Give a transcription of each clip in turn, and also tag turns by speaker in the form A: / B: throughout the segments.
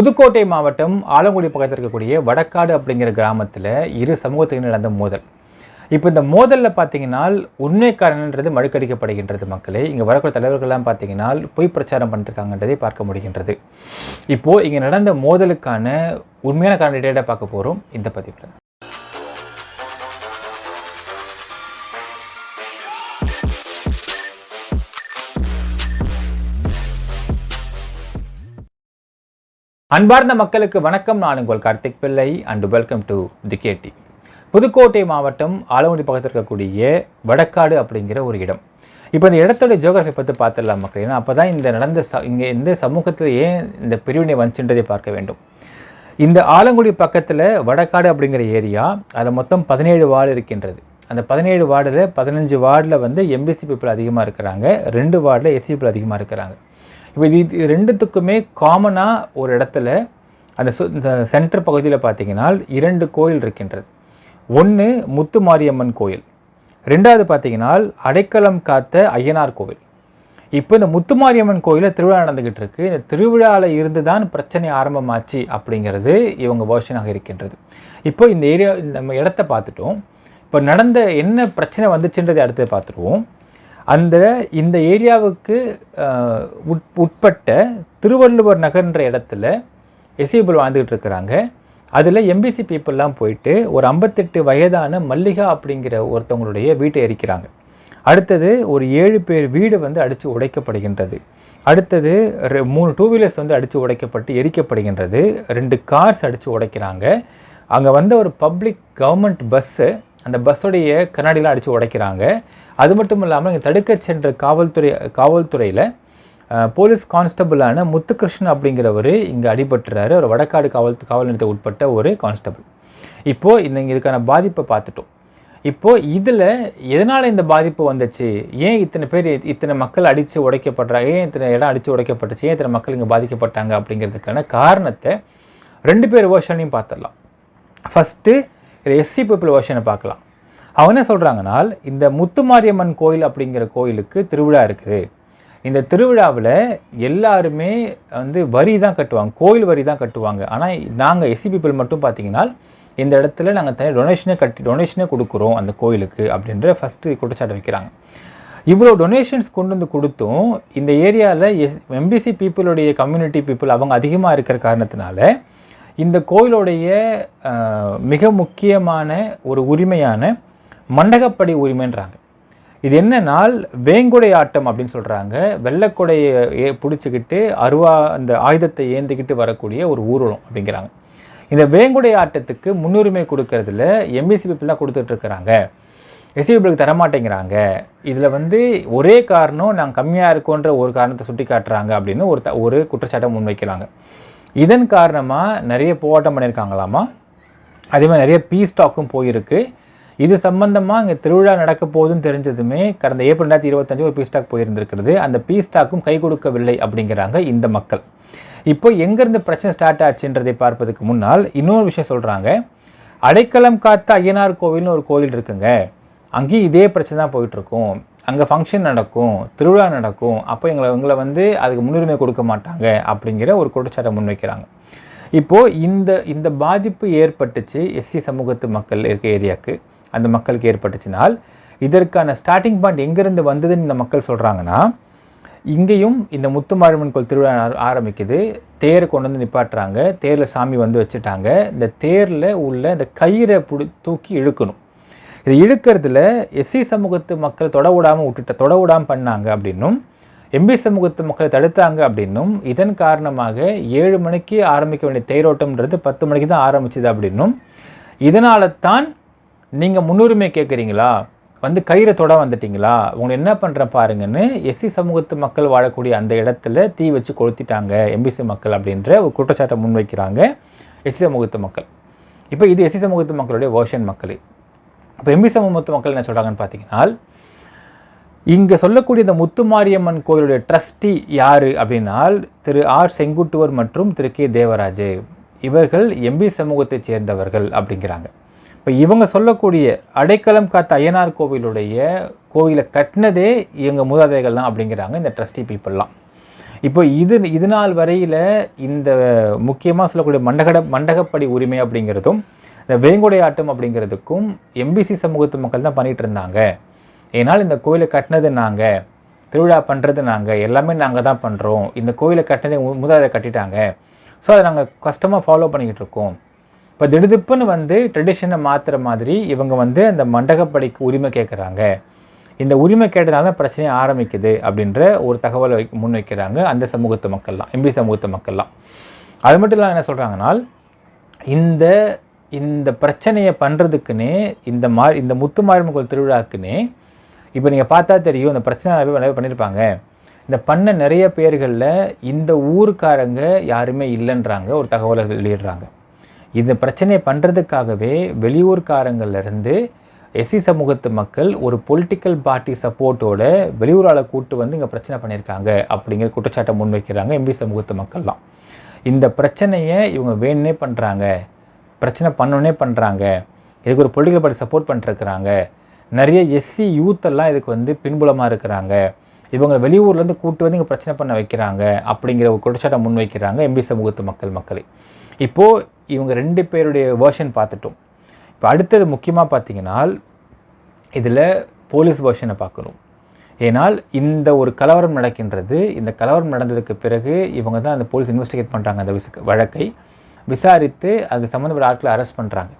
A: புதுக்கோட்டை மாவட்டம் ஆலங்குடி பக்கத்தில் இருக்கக்கூடிய வடக்காடு அப்படிங்கிற கிராமத்தில் இரு சமூகத்துக்கு நடந்த மோதல். இப்போ இந்த மோதலில் பார்த்தீங்கன்னா உண்மை காரணன்றது மழுக்கடிக்கப்படுகின்றது மக்களே. இங்கே வரக்கூடிய தலைவர்கள்லாம் பார்த்தீங்கன்னா பொய் பிரச்சாரம் பண்ணிருக்காங்கன்றதை பார்க்க முடிகின்றது. இப்போது இங்கே நடந்த மோதலுக்கான உண்மையான காரணம் பார்க்க போகிறோம் இந்த பதிவில். அன்பார்ந்த மக்களுக்கு வணக்கம். நான் உங்கள் Karthik Pillai and welcome to the KD Pudukkottai மாவட்டம் ஆலங்குடி பக்கத்தில் இருக்கக்கூடிய வடக்காடு அப்படிங்கிற ஒரு இடம். இப்போ இந்த இடத்தோட ஜியோகிராஃபி பற்றி பார்த்துடலாம் மக்கள். ஏன்னா அப்போ தான் இந்த நடந்த ச இங்கே இந்த சமூகத்தில் ஏன் இந்த பிரிவினை வந்துச்சுன்றதை பார்க்க வேண்டும். இந்த ஆலங்குடி பக்கத்தில் வடக்காடு அப்படிங்கிற ஏரியா அதில் மொத்தம் பதினேழு வார்டு இருக்கின்றது. அந்த பதினேழு வார்டில் பதினஞ்சு வார்டில் வந்து எம்பிசி பீப்புள் அதிகமாக இருக்கிறாங்க. ரெண்டு வார்டில் எஸ்சி பீப்புள் அதிகமாக இருக்கிறாங்க. இப்போ இது ரெண்டுத்துக்குமே காமனாக ஒரு இடத்துல அந்த சு இந்த சென்டர் பகுதியில் பார்த்தீங்கன்னா இரண்டு கோயில் இருக்கின்றது. ஒன்று முத்து மாரியம்மன் கோயில். ரெண்டாவது பார்த்தீங்கன்னா அடைக்கலம் காத்த ஐயனார் கோவில். இப்போ இந்த முத்துமாரியம்மன் கோயிலில் திருவிழா நடந்துக்கிட்டு இருக்கு. இந்த திருவிழாவில் இருந்து தான் பிரச்சனை ஆரம்பமாச்சு அப்படிங்கிறது இவங்க வேர்ஷனாக இருக்கின்றது. இப்போ இந்த ஏரியா நம்ம இடத்த பார்த்துட்டோம். இப்போ நடந்த என்ன பிரச்சனை வந்துச்சுன்றதை அடுத்து பார்த்துருவோம். அந்த இந்த ஏரியாவுக்கு உட் உட்பட்ட திருவள்ளுவர் நகர்ன்ற இடத்துல எசிபிள் வாழ்ந்துக்கிட்டு இருக்கிறாங்க. அதில் எம்பிசி பீப்புளெலாம் போயிட்டு ஒரு ஐம்பத்தெட்டு வயதான மல்லிகா அப்படிங்கிற ஒருத்தவங்களுடைய வீட்டை எரிக்கிறாங்க. அடுத்தது ஒரு ஏழு பேர் வீடு வந்து அடித்து உடைக்கப்படுகின்றது. அடுத்தது ரெ- மூணு டூ வீலர்ஸ் வந்து அடித்து உடைக்கப்பட்டு எரிக்கப்படுகின்றது. ரெண்டு கார்ஸ் அடித்து உடைக்கிறாங்க. அங்கே வந்த ஒரு பப்ளிக் கவர்மெண்ட் பஸ்ஸு அந்த பஸ்ஸுடைய கண்ணாடிலாம் அடித்து உடைக்கிறாங்க. அது மட்டும் இல்லாமல் இங்கே தடுக்க சென்ற காவல்துறை காவல்துறையில் போலீஸ் கான்ஸ்டபிளான முத்துகிருஷ்ணன் அப்படிங்கிறவர் இங்கே அடிபட்டுறாரு. ஒரு வடக்காடு காவல் காவல் நிலையத்துக்கு உட்பட்ட ஒரு கான்ஸ்டபிள். இப்போது இந்த இதுக்கான பாதிப்பை பார்த்துட்டோம். இப்போது இதில் எதனால் இந்த பாதிப்பு வந்துச்சு? ஏன் இத்தனை பேர் இத்தனை மக்கள் அடித்து உடைக்கப்படுறாங்க ஏன் இத்தனை இடம் அடித்து உடைக்கப்பட்டுச்சு? ஏன் இத்தனை மக்கள் இங்கே பாதிக்கப்பட்டாங்க? அப்படிங்கிறதுக்கான காரணத்தை ரெண்டு பேர் வேர்ஷனையும் பார்த்துடலாம். ஃபஸ்ட்டு இதில் எஸ்சி பீப்புள் வேர்ஷனை பார்க்கலாம். அவங்க என்ன சொல்கிறாங்கன்னா இந்த முத்துமாரியம்மன் கோயில் அப்படிங்கிற கோயிலுக்கு திருவிழா இருக்குது. இந்த திருவிழாவில் எல்லாருமே வந்து வரி தான் கட்டுவாங்க கோயில் வரி தான் கட்டுவாங்க. ஆனால் நாங்கள் எஸ்சி பீப்புள் மட்டும் பார்த்தீங்கன்னா இந்த இடத்துல நாங்கள் தனி டொனேஷனே கட்டி டொனேஷனே கொடுக்குறோம் அந்த கோயிலுக்கு அப்படின்ற ஃபஸ்ட்டு குற்றச்சாட்டு வைக்கிறாங்க. இவ்வளோ டொனேஷன்ஸ் கொண்டு வந்து கொடுத்தும் இந்த ஏரியாவில் எஸ் எம்பிசி பீப்புளுடைய கம்யூனிட்டி பீப்புள் அவங்க அதிகமாக இருக்கிற காரணத்தினால இந்த கோயிலுடைய மிக முக்கியமான ஒரு உரிமையான மண்டகப்படி உரிமைன்றாங்க. இது என்னன்னால் வேங்குடை ஆட்டம் அப்படின்னு சொல்கிறாங்க வெள்ளக்கொடையை ஏ பிடிச்சிக்கிட்டு அருவா அந்த ஆயுதத்தை ஏந்திக்கிட்டு வரக்கூடிய ஒரு ஊர்வலம் அப்படிங்கிறாங்க. இந்த வேங்குடை ஆட்டத்துக்கு முன்னுரிமை கொடுக்கறதுல எம்பிசி பீப்புள் தான் கொடுத்துட்டு எஸ்சி பீப்புளுக்கு தரமாட்டேங்கிறாங்க. இதில் வந்து ஒரே காரணம் நாங்கள் கம்மியாக இருக்கோன்ற ஒரு காரணத்தை சுட்டி காட்டுறாங்க அப்படின்னு ஒரு த- ஒரு குற்றச்சாட்டை முன்வைக்கிறாங்க. இதன் காரணமாக நிறைய போராட்டம் பண்ணியிருக்காங்களாமா? அதே மாதிரி நிறைய பீ ஸ்டாக்கும் போயிருக்கு. இது சம்பந்தமாக இங்கே திருவிழா நடக்க போகுதுன்னு தெரிஞ்சதுமே கடந்த ஏப்ரல் ரெண்டாயிரத்தி இருபத்தஞ்சு ஒரு பீஸ்டாக் போயிருந்திருக்கிறது. அந்த பீஸ்டாக்கும் கை கொடுக்கவில்லை அப்படிங்கிறாங்க இந்த மக்கள். இப்போ எங்கேருந்து பிரச்சனை ஸ்டார்ட் ஆச்சுன்றதை பார்ப்பதுக்கு முன்னால் இன்னொரு விஷயம் சொல்கிறாங்க அடைக்கலம் காத்த ஐயனார் கோவில்னு ஒரு கோயில் இருக்குங்க. அங்கேயும் இதே பிரச்சனை தான் போயிட்டுருக்கும். அங்கே ஃபங்க்ஷன் நடக்கும் திருவிழா நடக்கும். அப்போ எங்களை எங்களை வந்து அதுக்கு முன்னுரிமை கொடுக்க மாட்டாங்க அப்படிங்கிற ஒரு குற்றச்சாட்டை முன்வைக்கிறாங்க. இப்போது இந்த இந்த பாதிப்பு ஏற்பட்டுச்சு எஸ்சி சமூகத்து மக்கள் இருக்க ஏரியாவுக்கு அந்த மக்களுக்கு ஏற்பட்டுச்சுனால் இதற்கான ஸ்டார்டிங் பாயிண்ட் எங்கேருந்து வந்ததுன்னு இந்த மக்கள் சொல்கிறாங்கன்னா இங்கேயும் இந்த முத்துமாரியம்மன் கோயில் திருவிழா ஆரம்பிக்குது. தேரை கொண்டு வந்து நிப்பாட்டுறாங்க. தேரில் சாமி வந்து வச்சுட்டாங்க. இந்த தேரில் உள்ள இந்த கயிறை புடி தூக்கி இழுக்கணும். இது இழுக்கிறதுல எஸ்சி சமூகத்து மக்கள் தொட விடாமல் விட்டுட்ட தொட விடாமல் பண்ணாங்க அப்படின்னும் எம்பி சமூகத்து மக்களை தடுத்தாங்க அப்படின்னும் இதன் காரணமாக ஏழு மணிக்கு ஆரம்பிக்க வேண்டிய தேரோட்டம்ன்றது பத்து மணிக்கு தான் ஆரம்பிச்சுது அப்படின்னும் இதனால தான் நீங்கள் முன்னுரிமை கேட்குறீங்களா வந்து கயிறை தொட வந்துட்டீங்களா? உங்களை என்ன பண்ணுறேன் பாருங்கன்னு எஸ்சி சமூகத்து மக்கள் வாழக்கூடிய அந்த இடத்துல தீ வச்சு கொளுத்திட்டாங்க எம்பிசி மக்கள் அப்படின்ற ஒரு குற்றச்சாட்டை முன்வைக்கிறாங்க எஸ்சி சமூகத்து மக்கள். இப்போ இது எஸ்சி சமூகத்து மக்களுடைய வேர்ஷன் மக்கள். இப்போ எம்பி சமூகத்து மக்கள் என்ன சொல்கிறாங்கன்னு பார்த்தீங்கன்னா இங்கே சொல்லக்கூடிய இந்த முத்துமாரியம்மன் கோயிலுடைய ட்ரஸ்டி யார் அப்படின்னால் திரு ஆர் செங்குட்டுவர் மற்றும் திரு கே தேவராஜ். இவர்கள் எம்பி சமூகத்தைச் சேர்ந்தவர்கள் அப்படிங்கிறாங்க. இப்போ இவங்க சொல்லக்கூடிய அடைக்கலம் காத்த ஐயனார் கோவிலுடைய கோவிலை கட்டினதே எங்கள் மூதாதைகள் தான் அப்படிங்கிறாங்க இந்த ட்ரஸ்டி பீப்புளெலாம். இப்போ இது இது நாள் வரையில் இந்த முக்கியமாக சொல்லக்கூடிய மண்டகட மண்டகப்படி உரிமை அப்படிங்கிறதும் இந்த வேங்குடை ஆட்டம் அப்படிங்கிறதுக்கும் எம்பிசி சமூகத்து மக்கள் தான் பண்ணிகிட்டு இருந்தாங்க. ஏன்னால் இந்த கோயிலை கட்டினது நாங்கள் திருவிழா பண்ணுறது நாங்கள் எல்லாமே நாங்கள் தான் பண்ணுறோம் இந்த கோயிலை கட்டினதே முதல் கட்டிட்டாங்க. ஸோ அதை நாங்கள் கஷ்டமாக ஃபாலோ பண்ணிக்கிட்டு இருக்கோம். இப்போ திடுதிப்புன்னு வந்து ட்ரெடிஷனை மாற்றுற மாதிரி இவங்க வந்து அந்த மண்டகப்படிக்கு உரிமை கேட்குறாங்க இந்த உரிமை கேட்டதால தான் பிரச்சனையை ஆரம்பிக்குது அப்படின்ற ஒரு தகவலை முன் முன்வைக்கிறாங்க அந்த சமூகத்து மக்கள்லாம் எம்பி சமூகத்து மக்கள்லாம். அது மட்டும் இல்லாமல் என்ன சொல்கிறாங்கன்னா இந்த இந்த பிரச்சனையை பண்ணுறதுக்குன்னே இந்த மா இந்த முத்து மாரியம்மன் கோயில் திருவிழாக்குன்னே இப்போ நீங்கள் பார்த்தா தெரியும் இந்த பிரச்சனை நிறைய பண்ணியிருப்பாங்க இந்த பண்ண நிறைய பேர்களில் இந்த ஊருக்காரங்க யாருமே இல்லைன்றாங்க ஒரு தகவலை வெளியிடுறாங்க. இந்த பிரச்சனையை பண்ணுறதுக்காகவே வெளியூர்காரங்கள்லேருந்து எஸ்சி சமூகத்து மக்கள் ஒரு பொலிட்டிக்கல் பார்ட்டி சப்போர்ட்டோட வெளியூரால் கூட்டு வந்து இங்கே பிரச்சனை பண்ணியிருக்காங்க அப்படிங்கிற குற்றச்சாட்டை முன்வைக்கிறாங்க எம்பி சமூகத்து மக்கள்லாம். இந்த பிரச்சனையை இவங்க வேணுனே பண்ணுறாங்க பிரச்சனை பண்ணோன்னே பண்ணுறாங்க இதுக்கு ஒரு பொலிட்டிக்கல் பார்ட்டி சப்போர்ட் பண்ணிட்டுருக்கிறாங்க நிறைய எஸ்சி யூத்தெல்லாம் இதுக்கு வந்து பின்புலமாக இருக்கிறாங்க இவங்க வெளியூர்லேருந்து கூட்டு வந்து இங்கே பிரச்சனை பண்ண வைக்கிறாங்க அப்படிங்கிற ஒரு குற்றச்சாட்டை முன் வைக்கிறாங்க எம்பி சமூகத்து மக்கள் மக்களை. இப்போது இவங்க ரெண்டு பேருடைய வேர்ஷன் பார்த்துட்டோம். இப்போ அடுத்தது முக்கியமாக பார்த்தீங்கன்னா இதில் போலீஸ் வேர்ஷனை பார்க்கணும். ஏனால் இந்த ஒரு கலவரம் நடக்கின்றது இந்த கலவரம் நடந்ததுக்கு பிறகு இவங்க தான் அந்த போலீஸ் இன்வெஸ்டிகேட் பண்ணுறாங்க அந்த விச வழக்கை. விசாரித்து அது சம்மந்தப்பட்ட ஆட்களை அரெஸ்ட் பண்ணுறாங்க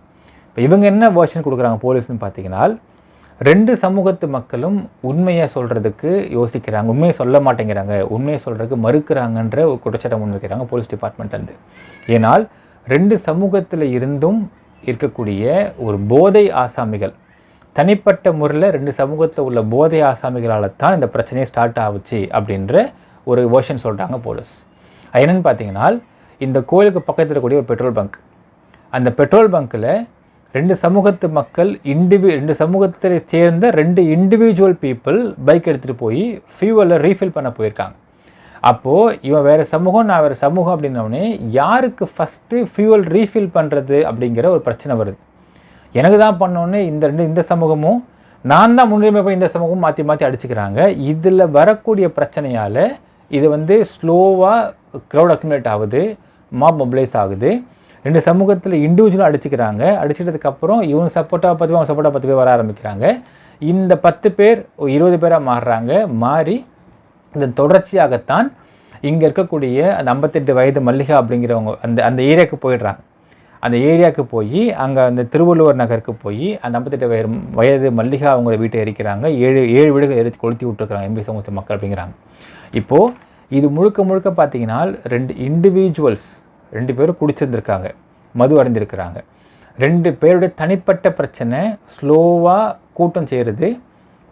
A: இப்போ இவங்க என்ன வேர்ஷன் கொடுக்குறாங்க போலீஸ்னு பார்த்தீங்கன்னா ரெண்டு சமூகத்து மக்களும் உண்மையை சொல்கிறதுக்கு யோசிக்கிறாங்க. உண்மையை சொல்ல மாட்டேங்கிறாங்க. உண்மையை சொல்கிறதுக்கு மறுக்கிறாங்கன்ற ஒரு குற்றச்சாட்டை முன்வைக்கிறாங்க போலீஸ் டிபார்ட்மெண்ட்லேருந்து ஏனால் ரெண்டு சமூகத்தில் இருந்தும் இருக்கக்கூடிய ஒரு போதை ஆசாமிகள். தனிப்பட்ட முறையில் ரெண்டு சமூகத்தில் உள்ள போதை ஆசாமிகளால் தான் இந்த பிரச்சனையே ஸ்டார்ட் ஆகுச்சு அப்படின்ற ஒரு வேர்ஷன் சொல்கிறாங்க போலீஸ் என்னென்னு பார்த்தீங்கன்னா இந்த கோயிலுக்கு பக்கத்தில் இருக்கக்கூடிய ஒரு பெட்ரோல் பங்க் அந்த பெட்ரோல் பங்க்கில் ரெண்டு சமூகத்து மக்கள் இண்டிவி ரெண்டு சமூகத்தை சேர்ந்த ரெண்டு இண்டிவிஜுவல் பீப்புள் பைக் எடுத்துகிட்டு போய் ஃபியூவலில் ரீஃபில் பண்ண போயிருக்காங்க. அப்போது இவன் வேறு சமூகம் நான் வேறு சமூகம் அப்படின்னோடனே யாருக்கு ஃபஸ்ட்டு ஃபியூவல் ரீஃபில் பண்ணுறது அப்படிங்கிற ஒரு பிரச்சனை வருது. எனக்கு தான் பண்ணோன்னே இந்த ரெண்டு இந்த சமூகமும் நான் தான் முன்னுரிமை பண்ணி இந்த சமூகமும் மாற்றி மாற்றி அடிச்சுக்கிறாங்க. இதில் வரக்கூடிய பிரச்சனையால் இது வந்து ஸ்லோவாக க்ரௌட் அக்குமுலேட் ஆகுது மாப் மொபிலைஸ் ஆகுது. ரெண்டு சமூகத்தில் இண்டிவிஜுவலாக அடிச்சுக்கிறாங்க. அடிச்சிட்டதுக்கப்புறம் இவங்க சப்போர்ட்டாக பத்து பேர் அவங்க சப்போர்ட்டாக பத்து பேர் வர ஆரம்பிக்கிறாங்க. இந்த பத்து பேர் இருபது பேராக மாறுறாங்க. மாறி இந்த தொடர்ச்சியாகத்தான் இங்கே இருக்கக்கூடிய அந்த ஐம்பத்தெட்டு வயது மல்லிகா அப்படிங்கிறவங்க அந்த அந்த ஏரியாவுக்கு போயிடுறாங்க. அந்த ஏரியாவுக்கு போய் அங்கே அந்த திருவள்ளுவர் நகருக்கு போய் அந்த ஐம்பத்தெட்டு வயது வயது மல்லிகா அவங்கள வீட்டை எரிக்கிறாங்க. ஏழு ஏழு வீடுகள் எரித்து கொளுத்தி விட்டுருக்குறாங்க எம்பி சமூக மக்கள் அப்படிங்கிறாங்க. இப்போது இது முழுக்க முழுக்க பார்த்தீங்கன்னா ரெண்டு இண்டிவிஜுவல்ஸ் ரெண்டு பேரும் குடிச்சிருந்துருக்காங்க மது அடைஞ்சிருக்கிறாங்க ரெண்டு பேருடைய தனிப்பட்ட பிரச்சனை ஸ்லோவாக கூட்டம் செய்கிறது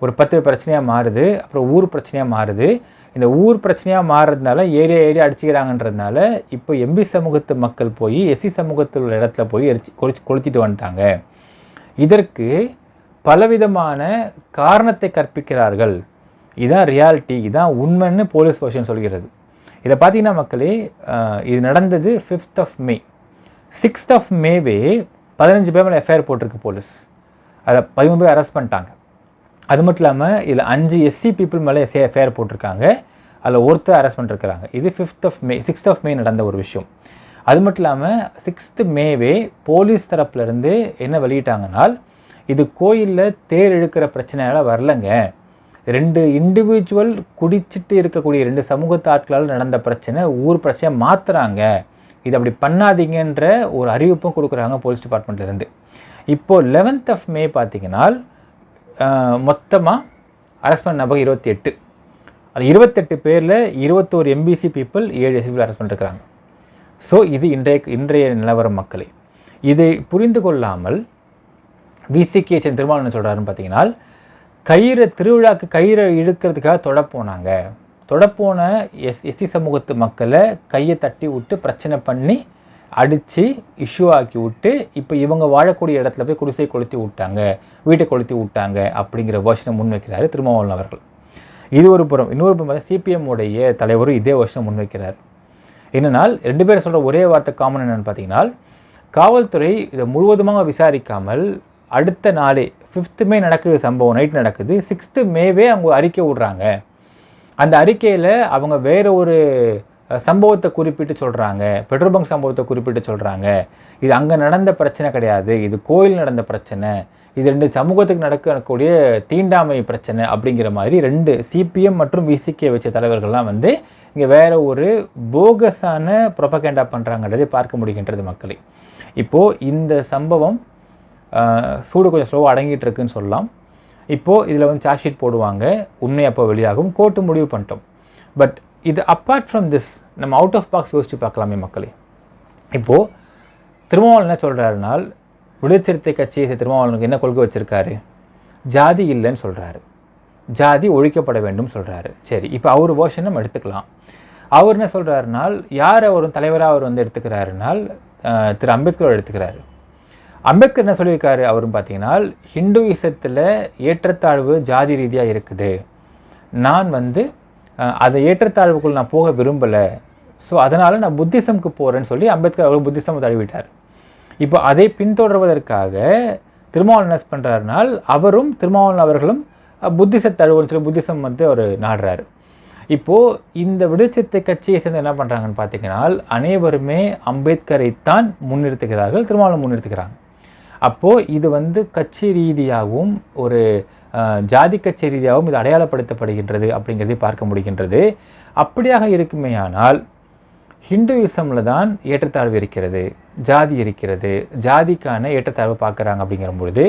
A: ஒரு பத்து பிரச்சனையாக மாறுது அப்புறம் ஊர் பிரச்சனையாக மாறுது. இந்த ஊர் பிரச்சனையாக மாறுறதுனால ஏரியா ஏரியா அடிச்சுக்கிறாங்கன்றதுனால இப்போ எம்பி சமூகத்து மக்கள் போய் எஸ்சி சமூகத்தில் உள்ள இடத்துல போய் எரிச்சு கொளிச்சு கொளுத்திட்டு வந்துட்டாங்க. இதற்கு பலவிதமான காரணத்தை கற்பிக்கிறார்கள். இதுதான் ரியாலிட்டி இதுதான் உண்மைன்னு போலீஸ் வருஷன் சொல்கிறது. இதை பார்த்தீங்கன்னா மக்களே இது நடந்தது fifth of May sixth of மேவே பதினஞ்சு பேர் மேலே எஃப்ஐஆர் போட்டிருக்கு போலீஸ் அதை பதிமூணு பேர் அரெஸ்ட் பண்ணிட்டாங்க. அது மட்டும் இல்லாமல் இதில் அஞ்சு எஸ்சி பீப்புள் மேலே எஸ்ஏ எஃப்ஐஆர் போட்டிருக்காங்க. அதில் ஒருத்தர் அரெஸ்ட் பண்ணிருக்கிறாங்க இது fifth of May sixth of May நடந்த ஒரு விஷயம். அது மட்டும் இல்லாமல் சிக்ஸ்த்து மேவே போலீஸ் தரப்புலேருந்து என்ன வெளியிட்டாங்கன்னால் இது கோயிலில் தேர் இழுக்கிற பிரச்சனையால் வரலங்க. ரெண்டு இண்டிவிஜுவல் குடிச்சிட்டு இருக்கக்கூடிய ரெண்டு சமூகத்து ஆட்களால் நடந்த பிரச்சனை ஊர் பிரச்சனை மாற்றுறாங்க இது அப்படி பண்ணாதீங்கன்ற ஒரு அறிவிப்பும் கொடுக்குறாங்க போலீஸ் டிபார்ட்மெண்ட்லேருந்து இப்போது லெவன்த் ஆஃப் மே பார்த்தீங்கன்னா மொத்தமாக அரெஸ்ட் பண்ண நபர் இருபத்தி எட்டு. அது இருபத்தெட்டு பேரில் இருபத்தோரு எம்பிசி பீப்புள் ஏழு எஸ்பிபிள் அரெஸ்ட் பண்ணிருக்கிறாங்க ஸோ இது இன்றைய இன்றைய நிலவரம் மக்களை. இதை புரிந்து கொள்ளாமல் விசிகே திருமாவளவன் சொல்கிறாருன்னு பார்த்தீங்கன்னா கயிறை திருவிழாக்கு கயிறை இழுக்கிறதுக்காக தொடப்போனாங்க தொடப்போன எஸ் எஸ்சி சமூகத்து மக்களை கையை தட்டி விட்டு பிரச்சனை பண்ணி அடித்து இஷ்யூ ஆக்கி விட்டு இப்போ இவங்க வாழக்கூடிய இடத்துல போய் குடிசை கொளுத்தி விட்டாங்க வீட்டை கொளுத்தி விட்டாங்க அப்படிங்கிற வருஷனை முன்வைக்கிறார் திருமாவளவன் அவர்கள். இது ஒரு புறம். இன்னொரு புறம் சிபிஎம் சிபிஎம்முடைய தலைவரும் இதே வருஷம் முன்வைக்கிறார் என்னென்னால் ரெண்டு பேரும் சொல்கிற ஒரே வார்த்தை காமன் என்னென்னு பார்த்தீங்கன்னா காவல்துறை இதை முழுவதுமாக விசாரிக்காமல் அடுத்த நாளே ஃபிஃப்த்து மே நடக்குது சம்பவம் நைட் நடக்குது சிக்ஸ்த்து மேவே அவங்க அறிக்கை விட்றாங்க. அந்த அறிக்கையில் அவங்க வேறு ஒரு சம்பவத்தை குறிப்பிட்டு சொல்கிறாங்க பெட்ரோல் பங்க் சம்பவத்தை குறிப்பிட்டு சொல்கிறாங்க இது அங்கே நடந்த பிரச்சனை கிடையாது. இது கோயில் நடந்த பிரச்சனை. இது ரெண்டு சமூகத்துக்கு நடக்கக்கூடிய தீண்டாமை பிரச்சனை அப்படிங்கிற மாதிரி ரெண்டு சிபிஎம் மற்றும் விசிகே வச்ச தலைவர்கள்லாம் வந்து இங்கே வேறு ஒரு போகஸான ப்ரொபகேண்டா பண்ணுறாங்கிறதை பார்க்க முடிகின்றது மக்களை. இப்போது இந்த சம்பவம் சூடு கொஞ்சம் ஸ்லோவாக அடங்கிட்டு இருக்குன்னு சொல்லலாம். இப்போது இதில் வந்து சார்ஜ் ஷீட் போடுவாங்க. உண்மை அப்போ வெளியாகும். கோர்ட்டு முடிவு பண்ணிட்டோம். பட் இது அப்பார்ட் ஃப்ரம் திஸ் நம்ம அவுட் ஆஃப் பாக்ஸ் யோசித்து பார்க்கலாமே மக்களே. இப்போது திருமாவளவன் என்ன சொல்கிறாருனால் விடுச்சிறுத்தை கட்சியை திருமாவளவனுக்கு என்ன கொள்கை வச்சுருக்காரு? ஜாதி இல்லைன்னு சொல்கிறாரு ஜாதி ஒழிக்கப்பட வேண்டும் சொல்கிறாரு சரி இப்போ அவர் வேர்ஷன் நம்ம எடுத்துக்கலாம். அவர் என்ன சொல்கிறாருனால் யார் அவர் தலைவராக அவர் வந்து எடுத்துக்கிறாருனால் திரு அம்பேத்கர் எடுத்துக்கிறாரு. அம்பேத்கர் என்ன சொல்லியிருக்காரு? அவரும் பார்த்தீங்கன்னா ஹிந்துவிசத்தில் ஏற்றத்தாழ்வு ஜாதி ரீதியாக இருக்குது. நான் வந்து அதை ஏற்றத்தாழ்வுக்குள் நான் போக விரும்பலை. ஸோ அதனால் நான் புத்திசம்க்கு போகிறேன்னு சொல்லி அம்பேத்கர் அவர்கள் புத்திசம் தழுவிட்டார் இப்போ அதை பின்தொடர்வதற்காக திருமாவளவன் என்ன பண்ணுறாருனால் அவரும் திருமாவளவன் அவர்களும் புத்திச தழுவுன்னு சொல்லி புத்திசம் வந்து அவர் நாடுறாரு. இப்போது இந்த விடுச்சித்தை கட்சியை சேர்ந்து என்ன பண்ணுறாங்கன்னு பார்த்தீங்கன்னா அனைவருமே அம்பேத்கரைத்தான் முன்னிறுத்துகிறார்கள் திருமாவளவன் முன்னிறுத்துக்கிறாங்க அப்போது இது வந்து கட்சி ரீதியாகவும் ஒரு ஜாதி கச்சேரியாகவும் ரீதியாகவும் இது அடையாளப்படுத்தப்படுகின்றது அப்படிங்கிறதை பார்க்க முடிகின்றது. அப்படியாக இருக்குமே ஆனால் ஹிந்துயிசமில் தான் ஏற்றத்தாழ்வு இருக்கிறது ஜாதி இருக்கிறது ஜாதிக்கான ஏற்றத்தாழ்வு பார்க்குறாங்க அப்படிங்கிற பொழுது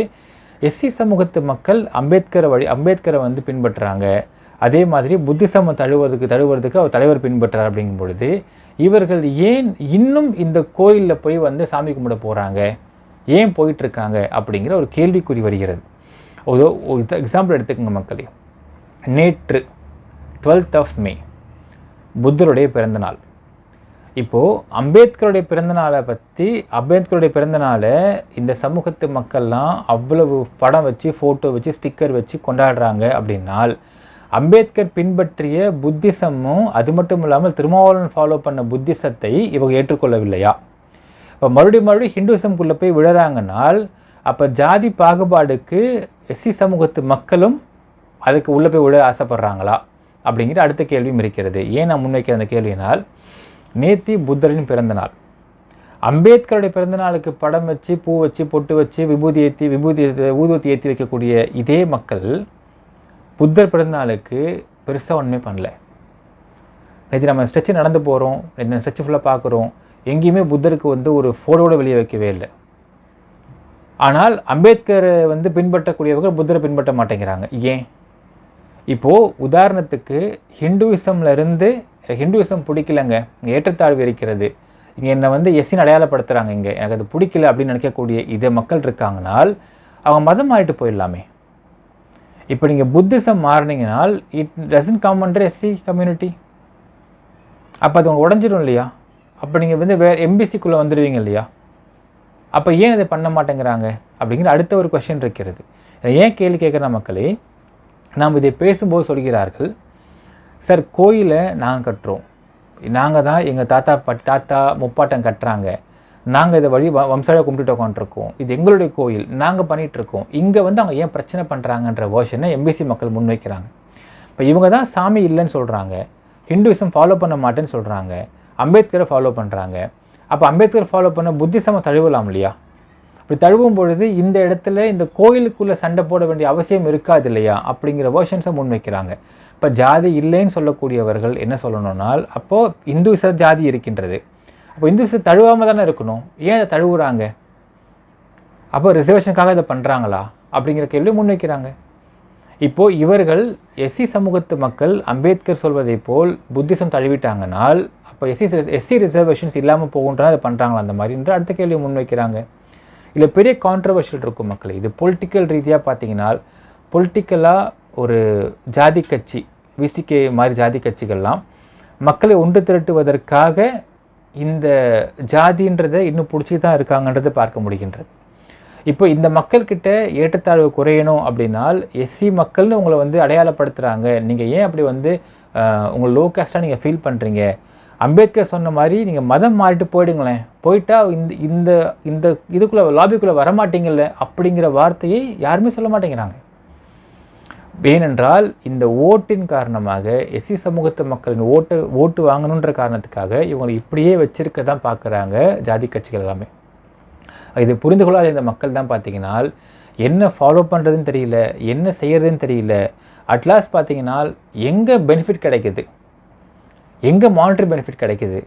A: எஸ்சி சமூகத்து மக்கள் அம்பேத்கரை வழி அம்பேத்கரை வந்து பின்பற்றுறாங்க. அதே மாதிரி புத்திசம தழுவதுக்கு தழுவுறதுக்கு அவர் தலைவர் பின்பற்றார் அப்படிங்கும் பொழுது இவர்கள் ஏன் இன்னும் இந்த கோயிலில் போய் வந்து சாமி கும்பிட போகிறாங்க ஏன் போயிட்டுருக்காங்க அப்படிங்கிற ஒரு கேள்விக்குறி வருகிறது. ஒரு எக்ஸாம்பிள் எடுத்துக்கோங்க மக்களே. நேற்று டுவெல்த் ஆஃப் மே புத்தருடைய பிறந்தநாள். இப்போது அம்பேத்கருடைய பிறந்தநாளை பற்றி அம்பேத்கருடைய பிறந்தநாளை இந்த சமூகத்து மக்கள்லாம் அவ்வளவு படம் வச்சு ஃபோட்டோ வச்சு ஸ்டிக்கர் வச்சு கொண்டாடுறாங்க அப்படின்னால் அம்பேத்கர் பின்பற்றிய புத்திசமும் அது மட்டும் இல்லாமல் திருமாவளவன் ஃபாலோ பண்ண புத்திசத்தை இவங்க ஏற்றுக்கொள்ளவில்லையா? இப்போ மறுபடியும் மறுபடியும் ஹிந்துசம்குள்ளே போய் விழுறாங்கனால் அப்போ ஜாதி பாகுபாடுக்கு எஸ்சி சமூகத்து மக்களும் அதுக்கு உள்ளே போய் விட ஆசைப்படுறாங்களா அப்படிங்கிற அடுத்த கேள்வியும் இருக்கிறது. ஏன் நான் முன்வைக்கிற அந்த கேள்வினால் நேத்தி புத்தரின் பிறந்த நாள். அம்பேத்கருடைய பிறந்த நாளுக்கு படம் வச்சு பூ வச்சு பொட்டு வச்சு விபூதி ஏற்றி விபூதி ஊதுவத்தி ஏற்றி வைக்கக்கூடிய இதே மக்கள் புத்தர் பிறந்த நாளுக்கு பெருசாக ஒன்றுமே பண்ணல. நேற்று நம்ம ஸ்ட்ரெச்சு நடந்து போகிறோம் நேற்று ஸ்ட்ரெச்சு ஃபுல்லாக பார்க்குறோம் எங்கேயுமே புத்தருக்கு வந்து ஒரு ஃபோட்டோட வெளியே வைக்கவே இல்லை. ஆனால் அம்பேத்கரை வந்து பின்பற்றக்கூடியவர்கள் புத்தரை பின்பற்ற மாட்டேங்கிறாங்க. ஏன்? இப்போது உதாரணத்துக்கு ஹிந்துவிசம்ல இருந்து ஹிந்துவிசம் பிடிக்கலங்க. இங்கே ஏற்றத்தாழ்வு இருக்கிறது. இங்கே என்னை வந்து எஸ்சின்னு அடையாளப்படுத்துகிறாங்க இங்கே. எனக்கு அது பிடிக்கல அப்படின்னு நினைக்கக்கூடிய இதே மக்கள் இருக்காங்கனால் அவங்க மதம் மாறிட்டு போயிடலாமே. இப்போ நீங்கள் Buddhism மாறினீங்கனால் it doesn't come under SC community அப்போ அது உடஞ்சிடும் இல்லையா? அப்போ நீங்கள் வந்து வேறு எம்பிசிக்குள்ளே வந்துடுவீங்க இல்லையா? அப்போ ஏன் இதை பண்ண மாட்டேங்கிறாங்க? அப்படிங்கிற அடுத்த ஒரு கொஷின் இருக்கிறது. ஏன் கேள்வி கேட்குற மக்களே நாம் இதை பேசும்போது சொல்கிறார்கள் சார் கோயிலை நாங்கள் கட்டுறோம். நாங்கள் தான் எங்கள் தாத்தா பட் தாத்தா முப்பாட்டம் கட்டுறாங்க. நாங்கள் இதை வழி வம்சாவை கும்பிட்டு உட்காந்துருக்கோம் இது எங்களுடைய கோயில். நாங்கள் பண்ணிகிட்ருக்கோம் இங்கே வந்து அவங்க ஏன் பிரச்சனை பண்ணுறாங்கன்ற வேர்ஷனை எம்பிசி மக்கள் முன்வைக்கிறாங்க. இப்போ இவங்க தான் சாமி இல்லைன்னு சொல்கிறாங்க ஹிந்துவிசம் ஃபாலோ பண்ண மாட்டேன்னு சொல்கிறாங்க அம்பேத்கரை ஃபாலோ பண்ணுறாங்க அப்போ அம்பேத்கர் ஃபாலோ பண்ண புத்திசம தழுவலாம் இல்லையா? அப்படி தழுவும் பொழுது இந்த இடத்துல இந்த கோயிலுக்குள்ளே சண்டை போட வேண்டிய அவசியம் இருக்காது இல்லையா? அப்படிங்கிற வேர்ஷன்ஸை முன்வைக்கிறாங்க. இப்போ ஜாதி இல்லைன்னு சொல்லக்கூடியவர்கள் என்ன சொல்லணும்னால் அப்போது இந்துச ஜாதி இருக்கின்றது. அப்போ இந்துச தழுவாமல் தானே இருக்கணும். ஏன் அதை தழுவுறாங்க? அப்போ ரிசர்வேஷனுக்காக இதை பண்ணுறாங்களா அப்படிங்கிற கேள்வி முன்வைக்கிறாங்க. இப்போது இவர்கள் எஸ்சி சமூகத்து மக்கள் அம்பேத்கர் சொல்வதை போல் புத்திசம் தழுவிட்டாங்கனால் அப்போ எஸ்சி எஸ்சி ரிசர்வேஷன்ஸ் இல்லாமல் போகுன்றா அதை பண்ணுறாங்களா அந்த மாதிரி என்று அடுத்த கேள்வி முன்வைக்கிறாங்க. இல்லை பெரிய கான்ட்ரவர்ஷியல் இருக்கும் மக்கள். இது பொலிட்டிக்கல் ரீதியாக பார்த்தீங்கன்னா பொலிட்டிக்கலாக ஒரு ஜாதி கட்சி விசிகே மாதிரி ஜாதி கட்சிகள்லாம் மக்களை ஒன்று திரட்டுவதற்காக இந்த ஜாதின்றதை இன்னும் பிடிச்சி தான் இருக்காங்கன்றதை பார்க்க முடிகின்றது. இப்போ இந்த மக்கள்கிட்ட ஏற்றத்தாழ்வு குறையணும் அப்படின்னால் எஸ்சி மக்கள்னு உங்களை வந்து அடையாளப்படுத்துகிறாங்க நீங்கள் ஏன் அப்படி வந்து உங்களை லோ காஸ்ட்டாக நீங்கள் ஃபீல் பண்ணுறீங்க அம்பேத்கர் சொன்ன மாதிரி நீங்கள் மதம் மாறிட்டு போயிடுங்களேன். போயிட்டா இந்த இந்த இந்த இதுக்குள்ளே லாபிக்குள்ளே வரமாட்டீங்கல்ல அப்படிங்கிற வார்த்தையை யாருமே சொல்ல மாட்டேங்கிறாங்க. ஏனென்றால் இந்த ஓட்டின் காரணமாக எஸ்சி சமூகத்து மக்களின் ஓட்டு ஓட்டு வாங்கணுன்ற காரணத்துக்காக இவங்களை இப்படியே வச்சிருக்க தான் பார்க்குறாங்க ஜாதி கட்சிகள் எல்லாமே. இது புரிந்து கொள்ளாத இந்த மக்கள் தான் பார்த்தீங்கன்னா என்ன ஃபாலோ பண்ணுறதுன்னு தெரியல என்ன செய்கிறதுன்னு தெரியல. அட்லாஸ்ட் பார்த்தீங்கன்னா எங்கே பெனிஃபிட் கிடைக்குது? எங்கே மானிட்ரி பெனிஃபிட் கிடைக்குது?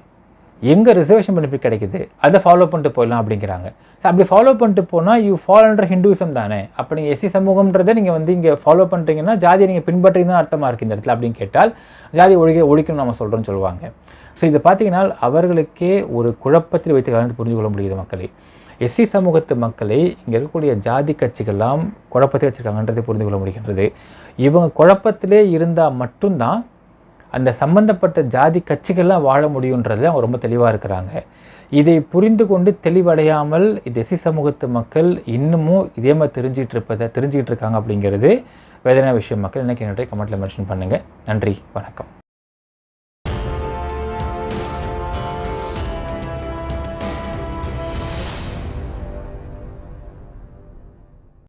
A: எங்கே ரிசர்வேஷன் பெனிஃபிட் கிடைக்குது? அதை ஃபாலோ பண்ணிட்டு போயிடலாம் அப்படிங்கிறாங்க. ஸோ அப்படி ஃபாலோ பண்ணிட்டு போனால் யூ ஃபாலோ அண்டர் ஹிந்துவிசம் தானே? அப்போ நீங்கள் எஸ்சி சமூகம்ன்றதை நீங்கள் வந்து இங்கே ஃபாலோ பண்ணுறீங்கன்னா ஜாதியை நீங்கள் பின்பற்றி அர்த்தமாக இருக்குது இந்த இடத்துல அப்படின்னு கேட்டால் ஜாதி ஒழிக்க ஒழிக்கணும்னு நம்ம சொல்கிறோன்னு சொல்லுவாங்க. ஸோ இதை பார்த்தீங்கன்னா அவர்களுக்கே ஒரு குழப்பத்தில் வைத்து கலந்து புரிஞ்சு கொள்ள முடியுது மக்களே. எஸ்சி சமூகத்து மக்களை இங்கே இருக்கக்கூடிய ஜாதி கட்சிகள்லாம் குழப்பத்தை வச்சுருக்காங்கன்றதை புரிந்து கொள்ள முடிகின்றது. இவங்க குழப்பத்திலே இருந்தால் மட்டும்தான் அந்த சம்பந்தப்பட்ட ஜாதி கட்சிகள்லாம் வாழ முடியுன்றதில் அவங்க ரொம்ப தெளிவாக இருக்கிறாங்க. இதை புரிந்து கொண்டு தெளிவடையாமல் இது எஸ்சி சமூகத்து மக்கள் இன்னமும் இதே மாதிரி தெரிஞ்சிகிட்டு இருப்பதை தெரிஞ்சுக்கிட்டு இருக்காங்க அப்படிங்கிறது வேதனை விஷயம். மக்கள் எனக்கு என்னுடைய கமெண்ட்டில் மென்ஷன் பண்ணுங்கள் நன்றி. வணக்கம்.